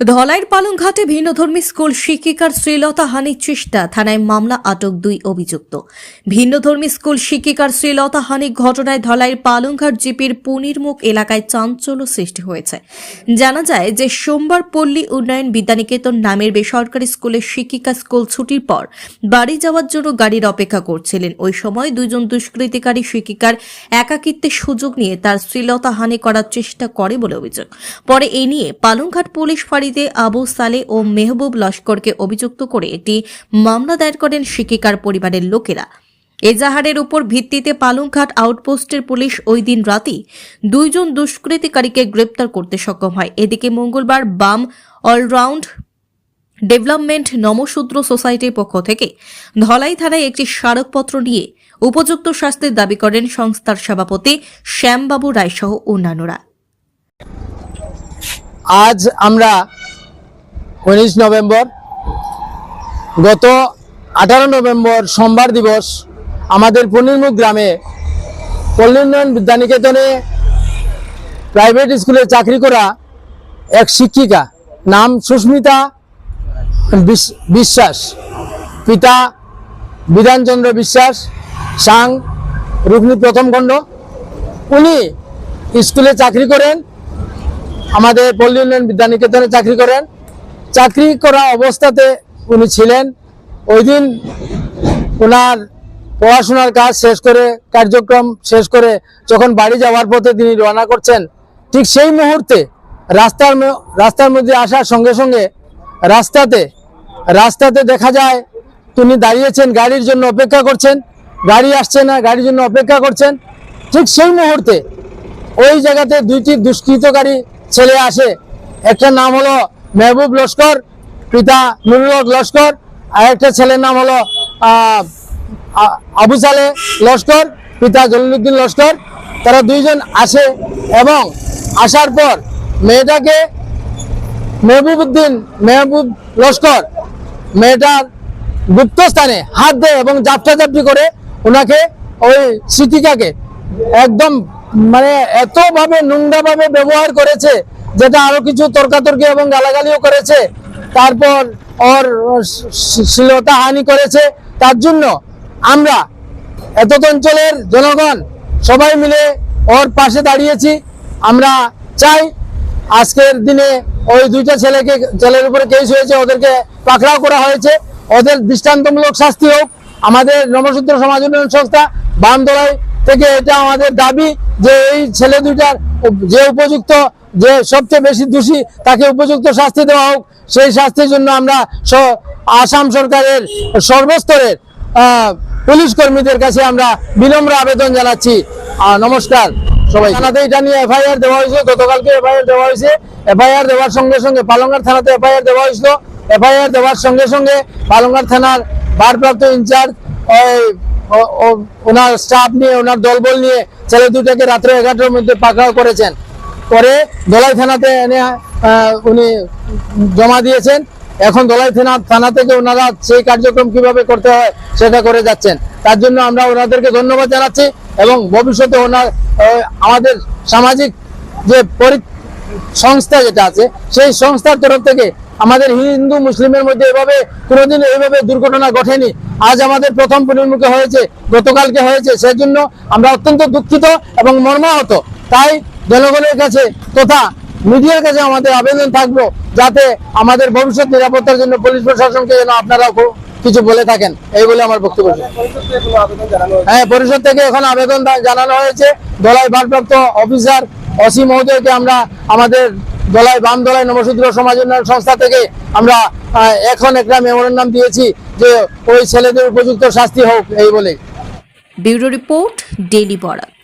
ধলাইয়ের পালংঘাটে ভিন্নধর্মী school শিক্ষিকার শ্রীলতা হানির চেষ্টা, থানায় মামলা আটক দুই অভিযুক্ত। ভিন্নধর্মী স্কুল শিক্ষিকার শ্রীলতা হানি ঘটনায় ধলাইয়ের পালংঘাট জিপির পুনিরমুখ এলাকায় চাঞ্চল্য সৃষ্টি হয়েছে। জানা যায় যে সোমবার পল্লী উন্নয়ন বিদ্যানিকেতন নামের বেসরকারি স্কুলের শিক্ষিকা স্কুল ছুটির পর বাড়ি যাওয়ার জন্য গাড়ির অপেক্ষা করছিলেন। ওই সময় দুজন দুষ্কৃতিকারী শিক্ষিকার একাকিত্বের সুযোগ নিয়ে তার শ্রীলতা হানি করার চেষ্টা করে বলে অভিযোগ। পরে এ নিয়ে পালংঘাট পুলিশ ফাঁড়িতে আবু সালে ও মেহবুব লস্করকে অভিযুক্ত করে একটি মামলা দায়ের করেন শিক্ষিকার পরিবারের লোকেরা। এজাহারের উপর ভিত্তিতে পালংঘাট আউটপোস্টের পুলিশ ওই দিন রাতেই দুইজন দুষ্কৃতিকারীকে গ্রেপ্তার করতে সক্ষম হয়। এদিকে মঙ্গলবার বাম অলরাউন্ড ডেভেলপমেন্ট নমশূদ্র সোসাইটির পক্ষ থেকে ধলাই থানায় একটি স্মারকপত্র নিয়ে উপযুক্ত শাস্তির দাবি করেন সংস্থার সভাপতি শ্যামবাবু রায়সহ অন্যান্যরা। আজ আমরা উনিশ নভেম্বর, গত আঠারো নভেম্বর সোমবার দিবস আমাদের পনিরমুখ গ্রামে পল্লিউন্নয়ন বিদ্যানিকেতনে প্রাইভেট স্কুলে চাকরি করা এক শিক্ষিকা নাম সুস্মিতা বিশ- বিশ্বাস। পিতা বিধানচন্দ্র বিশ্বাস, সাং রুকনি প্রথম খণ্ড। উনি স্কুলে চাকরি করেন। আমাদের পল্লী উন্নয়ন বিদ্যানিকেতনে চাকরি করেন। চাকরি করা অবস্থাতে উনি ছিলেন। ওই দিন ওনার পড়াশোনার কাজ শেষ করে, কার্যক্রম শেষ করে যখন বাড়ি যাওয়ার পথে তিনি রওনা করছেন, ঠিক সেই মুহূর্তে রাস্তার রাস্তার মধ্যে আসার সঙ্গে সঙ্গে রাস্তাতে রাস্তাতে দেখা যায়, তিনি দাঁড়িয়েছেন, গাড়ির জন্য অপেক্ষা করছেন। গাড়ি আসছে না, গাড়ির জন্য অপেক্ষা করছেন। ঠিক সেই মুহূর্তে ওই জায়গাতে দুইটি দুষ্কৃতকারী ছেলে আসে। একটা নাম হলো মেহবুব লস্কর, পিতা নুরুল লস্কর, আর একটা ছেলের নাম হলো আবু সালে লস্কর, পিতা জলিলুদ্দিন লস্কর। তারা দুইজন আসে এবং আসার পর মেয়েটাকে মেহবুবউদ্দিন, মেহবুব লস্কর, মেয়েটার গুপ্ত স্থানে হাত দেয় এবং জাপটা জাপটি করে ওনাকে ওই শিক্ষিকাকে একদম মানে এতভাবে নোংরাভাবে ব্যবহার করেছে, যেটা আরও কিছু তর্কাতর্কি এবং গালাগালিও করেছে, তারপর ওর শ্লীলতা হানি করেছে, তার জন্য আমরা এতদ অঞ্চলের জনগণ সবাই মিলে ওর পাশে দাঁড়িয়েছি। আমরা চাই আজকের দিনে ওই দুইটা ছেলেকে, ছেলের উপরে কেস হয়েছে, ওদেরকে পাকড়াও করা হয়েছে। ওদের দৃষ্টান্তমূলক শাস্তি হোক। আমাদের নবসূত্র সমাজ উন্নয়ন সংস্থা বামদলাই থেকে এটা আমাদের দাবি যে এই ছেলে দুইটার যে উপযুক্ত, যে সবচেয়ে বেশি দোষী তাকে উপযুক্ত শাস্তি দেওয়া হোক, সেই শাস্তির জন্য আমরা আসাম সরকারের সর্বস্তরের পুলিশ কর্মীদের কাছে আমরা বিনম্র আবেদন জানাচ্ছি। নমস্কার সবাই থানাতে এটা নিয়ে এফআইআর দেওয়া হয়েছে গতকালকে এফআইআর দেওয়া হয়েছে। এফআইআর দেওয়ার সঙ্গে সঙ্গে পালঙ্গার থানাতে এফআইআর দেওয়া হয়েছিল। এফআইআর দেওয়ার সঙ্গে সঙ্গে পালঙ্গার থানার ভারপ্রাপ্ত ইনচার্জ ওনার স্টাফ নিয়ে, ওনার দলবল নিয়ে ছেলে দুটাকে রাত্রে এগারোটার মধ্যে পাকড়াও করেছেন। পরে দলাই থানাতে এনে উনি জমা দিয়েছেন। এখন দলাই থানা থানা থেকে ওনারা সেই কার্যক্রম কীভাবে করতে হয় সেটা করে যাচ্ছেন। তার জন্য আমরা ওনাদেরকে ধন্যবাদ জানাচ্ছি এবং ভবিষ্যতে ওনার আমাদের সামাজিক যে পরি, সংস্থা যেটা আছে, সেই সংস্থার তরফ থেকে আমাদের হিন্দু, মুসলিমের মধ্যে এভাবে কোনোদিন এইভাবে দুর্ঘটনা ঘটেনি। আজ আমাদের প্রথম পরিণমুখে হয়েছে, গতকালকে হয়েছে, সেজন্য আমরা অত্যন্ত দুঃখিত এবং মর্মাহত। তাই জনগণের কাছে তথা মিডিয়ার কাছে আমাদের আবেদন থাকব যাতে আমাদের ভবিষ্যৎ নিরাপত্তার জন্য পুলিশ প্রশাসনকে যেন আপনারা কিছু বলে থাকেন। এই বলে আমার বক্তব্য। হ্যাঁ পরিষদ থেকে এখন আবেদন জানানো হয়েছে। দলাই ভারপ্রাপ্ত অফিসার অসি মহোদয়কে আমরা আমাদের দলাই বাম দলাই নবশুদ্র সমাজ উন্নয়ন সংস্থা থেকে আমরা এখন একটা মেমোরেন্ডাম দিয়েছি যে ওই ছেলেদের উপযুক্ত শাস্তি হোক, এই বলে। Bureau report daily Barak